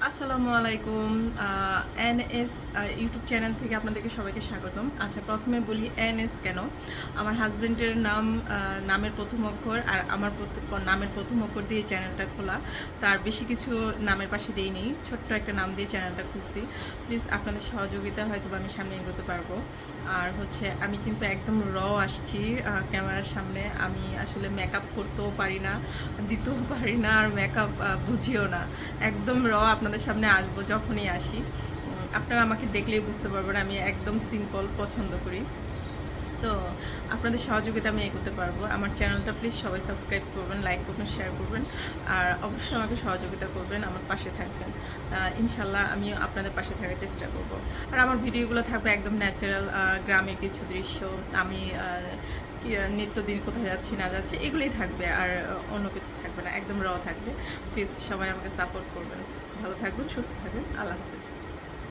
আসসালামু আলাইকুম N S YouTube channel থেকে আপনাদেরকে সবাইকে স্বাগতম। আচ্ছা প্রথমে বলি এন এস কেন? আমার হাজব্যান্ডের নাম নামের প্রথম অক্ষর আর আমার নামের প্রথম অক্ষর দিয়ে চ্যানেলটা খোলা। তার বেশি কিছু নামের পাশে দিই নেই, ছোট্ট একটা নাম দিয়ে চ্যানেলটা খুলছি। প্লিজ আপনাদের সহযোগিতা হয়তো আমি সামনে এগোতে পারব। আর হচ্ছে, আমি কিন্তু একদম র আসছি ক্যামেরার সামনে। আমি আসলে মেকআপ করতেও পারি না, দিতেও পারি না আর মেকআপ বুঝিও না। একদম র আপনাদের সামনে আসব যখনই আসি। আপনারা আমাকে দেখলেই বুঝতে পারবেন, আমি একদম সিম্পল পছন্দ করি। তো আপনাদের সহযোগিতা আমি এগোতে পারব। আমার চ্যানেলটা প্লিজ সবাই সাবস্ক্রাইব করবেন লাইক করবেন শেয়ার করবেন। আর অবশ্যই আমাকে সহযোগিতা করবেন, আমার পাশে থাকবেন। ইনশাল্লাহ আমি আপনাদের পাশে থাকার চেষ্টা করব। আর আমার ভিডিওগুলো থাকবে একদম ন্যাচারাল গ্রামের কিছু দৃশ্য, আমি নিত্যদিন কোথায় যাচ্ছি, না যাচ্ছি, এগুলোই থাকবে। আর অন্য কিছু থাকবে না, একদম র থাকবে। প্লিজ সবাই আমাকে সাপোর্ট করবেন। ভালো থাকবেন, সুস্থ থাকবেন। আল্লাহ হাফিজ।